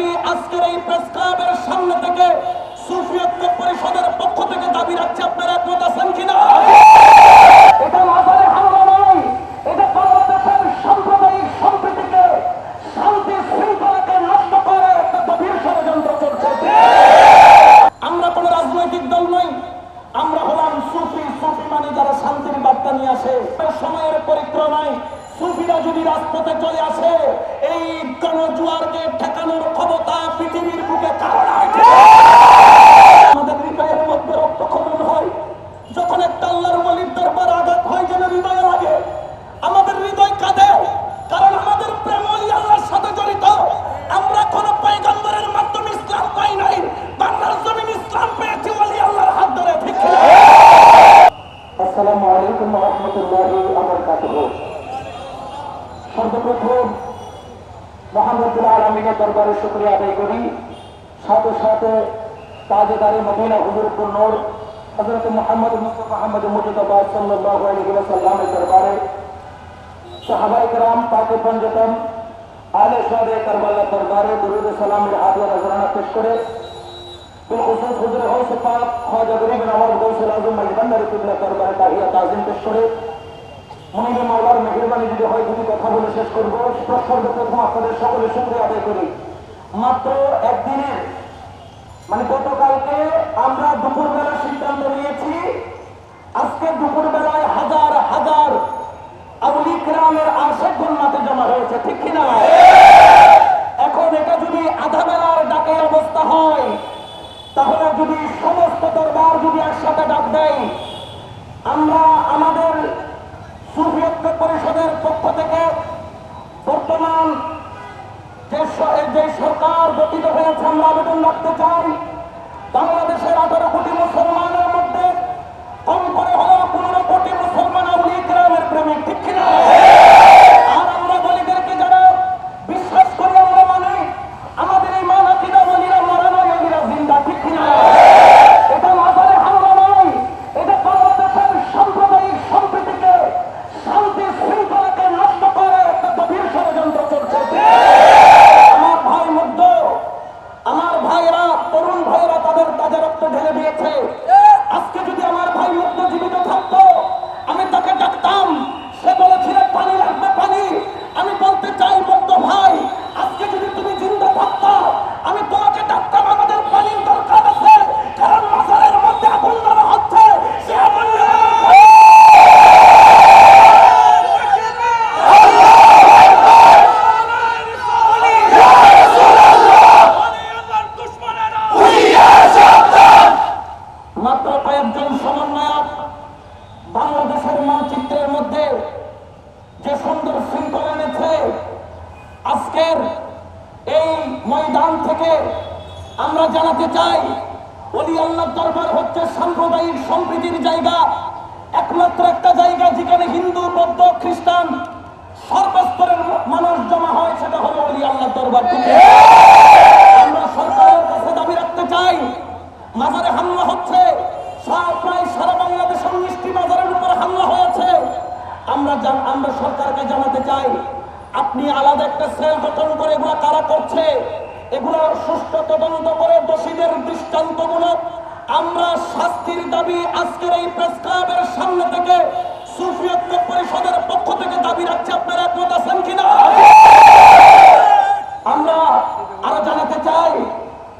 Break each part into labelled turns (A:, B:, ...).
A: দাবি আজকের এই প্রেস ক্লাবের সামনে থেকে সুফিয়ত্ব পরিষদের পক্ষ থেকে দাবি রাখছে আপনারা একমত আছেন কিনা এটা মাজারে হামলা নয় এটা বাংলাদেশের সাম্প্রদায়িক সম্প্রীতিকে শান্তি শৃঙ্খলাকে নষ্ট করে একটা গভীর ষড়যন্ত্র চলছে আমরা কোন রাজনৈতিক দল নই আমরা হলাম সুফি সুফি মানে যারা শান্তির বার্তা নিয়ে আসে সময়ের পরিক্রমায় সুফিরা যদি রাজপথে চলে আসে এই গণজুয়ারকে ঠেকানোর ক্ষমতা পৃথিবীর বুকে কারণ আমাদের হৃদয়ের মধ্যে রক্তক্ষরণ হয় যখন একটা আল্লাহর ওলির দরবার আঘাত হয় যেন হৃদয়ে লাগে আমাদের হৃদয় কাঁদে কারণ আমাদের প্রেম ওলি আল্লাহর সাথে জড়িত আমরা কোন পয়গম্বরের মাধ্যমে ইসলাম পাই নাই বাংলার জমিন ইসলাম পেয়েছি ওলি আল্লাহর হাত ধরে ঠিক কিনা? আসসালামু আলাইকুম ওয়া রাহমাতুল্লাহি ওয়া বারাকাতুহু সর্বপ্রথম মালিকের দরবারে শুক্রিয়া আদায় করি। সাথে সাথে তাজেদারি মদিনা হুজুরপুর নোর হজরত মোহাম্মদ মুস্তফা আহমদ মুজতবা সাল্লাহ আলহিমের দরবারে। সাহাবাইকরাম পাকে পঞ্জতম আলে সাদে কারবাল্লা দরবারে দরুদ সালামের আদর আজরানা পেশ করে। বিলখুসুস হুজুর হৌস পাক খাজা গরিব নওয়াজ গৌসুল আজম মজবন্দার কিবলা দরবারে তাহিয়া তাজিম পেশ করে। মনিবে মাওলার মেহরবানি যদি হয় দুটি কথা বলে শেষ করব। সর্বপ্রথম আপনাদের সকলে শুক্রিয়া আদায় করি। মাত্র একদিনের মানে গতকালকে আমরা দুপুরবেলা সিদ্ধান্ত নিয়েছি, আজকে দুপুরবেলায় হাজার হাজার আউলি গ্রামের আশেক মাঠে জমা হয়েছে, ঠিক কিনা এখন এটা যদি আধা বেলার ডাকে অবস্থা হয়, তাহলে যদি সমস্ত দরবার যদি একসাথে ডাক দেয়, আমরা আমাদের সুফিয়ত্ব পরিষদের পক্ষ থেকে বর্তমান যে স- যে সরকার গঠিত হয়েছে আমরা আবেদন রাখতে চাই বাংলাদেশের আঠারো কোটি মুসলমানের মধ্যে কম করে হলেও পনেরো কোটি মুসলমান আউলি গ্রামের প্রেমিক ঠিক কিনা আর আমরা বলিদেরকে যারা বিশ্বাস করি আমরা মানি আমাদের এই মান আকিদা বলিরা মারা নয় বলিরা জিন্দা ঠিক কিনা এটা মাজারে হামলা নয় এটা বাংলাদেশের সাম্প্রদায়িক সম্প্রীতিকে শান্তি শৃঙ্খলাকে নষ্ট করে একটা গভীর ষড়যন্ত্র চলছে আমার ভাই মধ্য আমার ভাইরা তরুণ ভাইরা তাদের তাজা রক্ত ঢেলে দিয়েছে আজকে যদি আমার ভাই মুক্ত জীবিত থাকতো আমি তাকে ডাকতাম সে বলেছিল পানি লাগবে পানি আমি বলতে চাই মুক্ত ভাই আজকে যদি তুমি জিন্দা থাকতা আমি তোমাকে ডাকতাম আমাদের পানির দরকার আছে কারণ মাজারের মধ্যে আগুন ধরা হচ্ছে সে আগুন মাত্র কয়েকজন সমন্বয়ক বাংলাদেশের মানচিত্রের মধ্যে যে সুন্দর শৃঙ্খলা এনেছে আজকের এই ময়দান থেকে আমরা জানাতে চাই, অলি আল্লাহ দরবার হচ্ছে সাম্প্রদায়িক সম্প্রীতির জায়গা। একমাত্র একটা জায়গা যেখানে হিন্দু, বৌদ্ধ, খ্রিস্টান সর্বস্তরের মানুষ জমা হয়, সেটা হলো অলি আল্লাহ দরবার। আমরা সরকারের কাছে দাবি রাখতে চাই, মাজারে হামলা হচ্ছে প্রায় সারা বাংলাদেশের মিষ্টি বাজারের উপর হামলা হয়েছে। আমরা আমরা সরকারকে জানাতে চাই, আপনি আলাদা একটা সেল গঠন করে এগুলা কারা করছে। এগুলো সুষ্ঠু তদন্ত করে দোষীদের দৃষ্টান্তমূলক। আমরা শাস্তির দাবি আজকের এই প্রেস ক্লাবের সামনে থেকে সুফিয়ত্ব পরিষদের পক্ষ থেকে দাবি রাখছে, আপনারা একমত আছেন কিনা? আমরা আরও জানাতে চাই,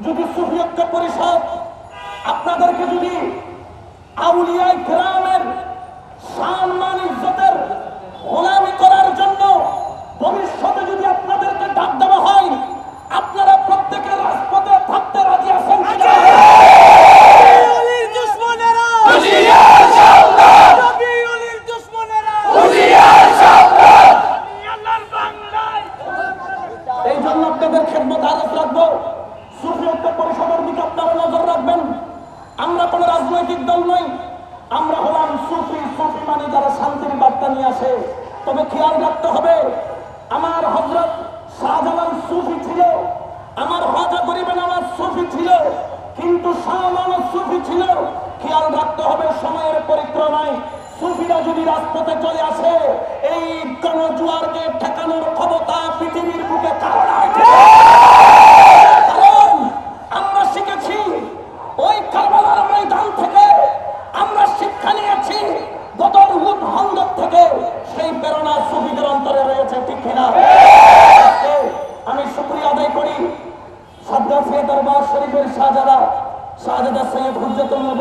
A: যদি সুফিয়ত্ব পরিষদ আপনাদেরকে যদি আউলিয়ায় গ্রামের সম্মান ইজ্জতের গোলামি করার জন্য ভবিষ্যতে যদি আপনাদেরকে ডাক দেওয়া হয় আপনারা প্রত্যেকে রাজপথে থাকতে রাজি আছেন কিনা?
B: অলির দুশ্মনেরা রবি অলির দুশ্মনেরা আল্লাহর বাংলায়
A: এই জন্য আপনাদের খেদমত আরজ রাখব সুফিয়ত্ব পরিষদের দিকে আপনারা নজর রাখবেন আমরা কোনো রাজনৈতিক দল নই আমরা হলাম সুফি সুফি মানে যারা শান্তির বার্তা নিয়ে আসে। তবে খেয়াল রাখতে হবে, আমার হজরত শাহজালাল সুফি ছিল। আমার হাজা গরিবেন আমার সুফি ছিল, কিন্তু শাহজালাল সুফি ছিল। খেয়াল রাখতে হবে, সময়ের পরিক্রমায় সুফিরা যদি রাজপথে চলে আসে, এই গণজুয়ারকে ঠেকানোর ক্ষমতা পৃথিবীর বুকে কারণ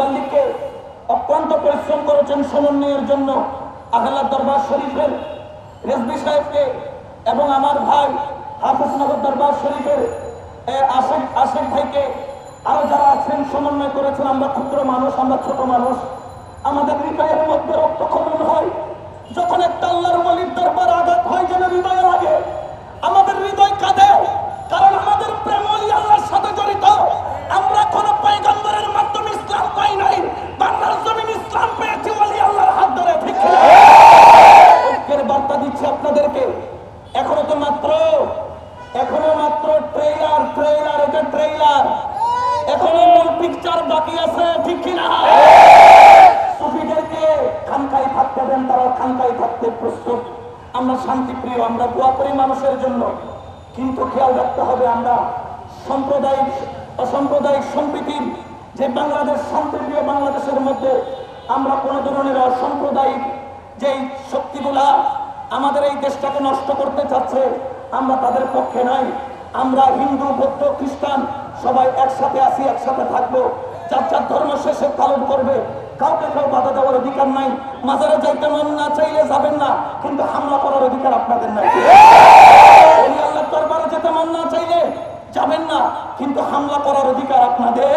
A: মুবাল্লিককে অত্যন্ত পরিশ্রম করেছেন সমন্বয়ের জন্য আহ্লাদ দরবার শরীফের রেজবি সাহেবকে এবং আমার ভাই হাফিজনগর দরবার শরীফের এ, আশেক আশেক ভাইকে আরও যারা আছেন সমন্বয় করেছেন আমরা ক্ষুদ্র মানুষ আমরা ছোট মানুষ। আমাদের হৃদয়ের মধ্যে রক্ত খনন হয়। যখন একটা আল্লাহর মলির দরবার আঘাত হয় যেন হৃদয়ের আগে আমাদের হৃদয় কাঁদে কারণ আমাদের প্রেম অলি আল্লাহর সাথে জড়িত আমরা কোন পয়গম্বরের মাধ্যমে ইসলাম পাই নাই বাংলার জমিন ইসলাম পেয়েছি অলি আল্লাহর হাত ধরে ঠিক কিনা? ঐক্যের বার্তা দিচ্ছি আপনাদেরকে এখনও তো মাত্র এখনও মাত্র ট্রেইলার ট্রেইলার এটা ট্রেইলার এখনও মূল পিকচার বাকি আছে ঠিক কিনা সুফিদেরকে খানকাই থাকতে দেন তারা খানকাই থাকতে প্রস্তুত। আমরা শান্তিপ্রিয়, আমরা করি মানুষের জন্য। কিন্তু খেয়াল রাখতে হবে আমরা সাম্প্রদায়িক, অসাম্প্রদায়িক সম্প্রীতির যে বাংলাদেশ, শান্তিপ্রিয় বাংলাদেশের মধ্যে আমরা কোনো ধরনের অসাম্প্রদায়িক যেই শক্তিগুলা আমাদের এই দেশটাকে নষ্ট করতে চাচ্ছে, আমরা তাদের পক্ষে নাই। আমরা হিন্দু, বৌদ্ধ, খ্রিস্টান সবাই একসাথে আসি একসাথে থাকব। যার যার ধর্ম শেষে পালন করবে। কাউকে কেউ বাধা দেওয়ার অধিকার নাই। মাজারে যাইতে মন না চাইলে যাবেন না, কিন্তু হামলা করার অধিকার আপনাদের নাই। আল্লাহ দরবারে যেতে মন না চাইলে যাবেন না, কিন্তু হামলা করার অধিকার আপনাদের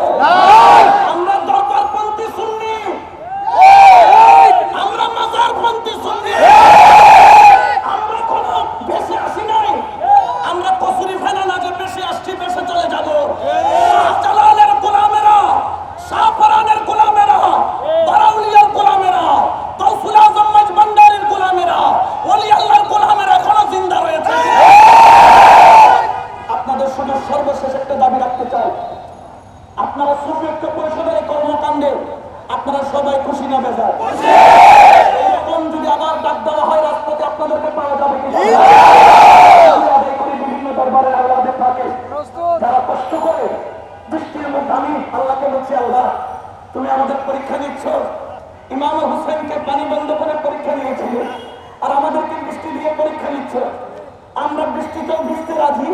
A: আমরা দরবারপন্থী শুননি আমরা মাজারপন্থী শুননি আমরা কোন বেশি আসি নাই আমরা কসুরি ফেলা না যে বেশি আসছি বেশি চলে যাব শাহজালালের গোলামেরা শাহপরানের গোলামেরা বারাউলিয়ার গোলামেরা তৌসুল আজম মজবন্দারের গোলামেরা ওলি আল্লাহর গোলামেরা এখনও জিন্দা রয়েছে আপনাদের শুধু সর্বশেষ একটা দাবি রাখতে চাই আপনারা সুফিক্ত পরিষদের এই কর্মকাণ্ডে আপনারা সবাই খুশি এরকম যদি আবার ডাক দেওয়া হয় রাস্তাতে আপনাদেরকে পাওয়া যাবে কি আদায় করি বিভিন্ন দরবারে আল্লাহদের থাকে যারা কষ্ট করে বৃষ্টির মধ্যে আমি আল্লাহকে বলছি আল্লাহ তুমি আমাদের পরীক্ষা নিচ্ছ। ইমাম হোসেনকে পানি বন্ধ করে পরীক্ষা নিয়েছিল আর আমাদেরকে বৃষ্টি দিয়ে পরীক্ষা নিচ্ছ। আমরা বৃষ্টিতেও ভিজতে রাজি।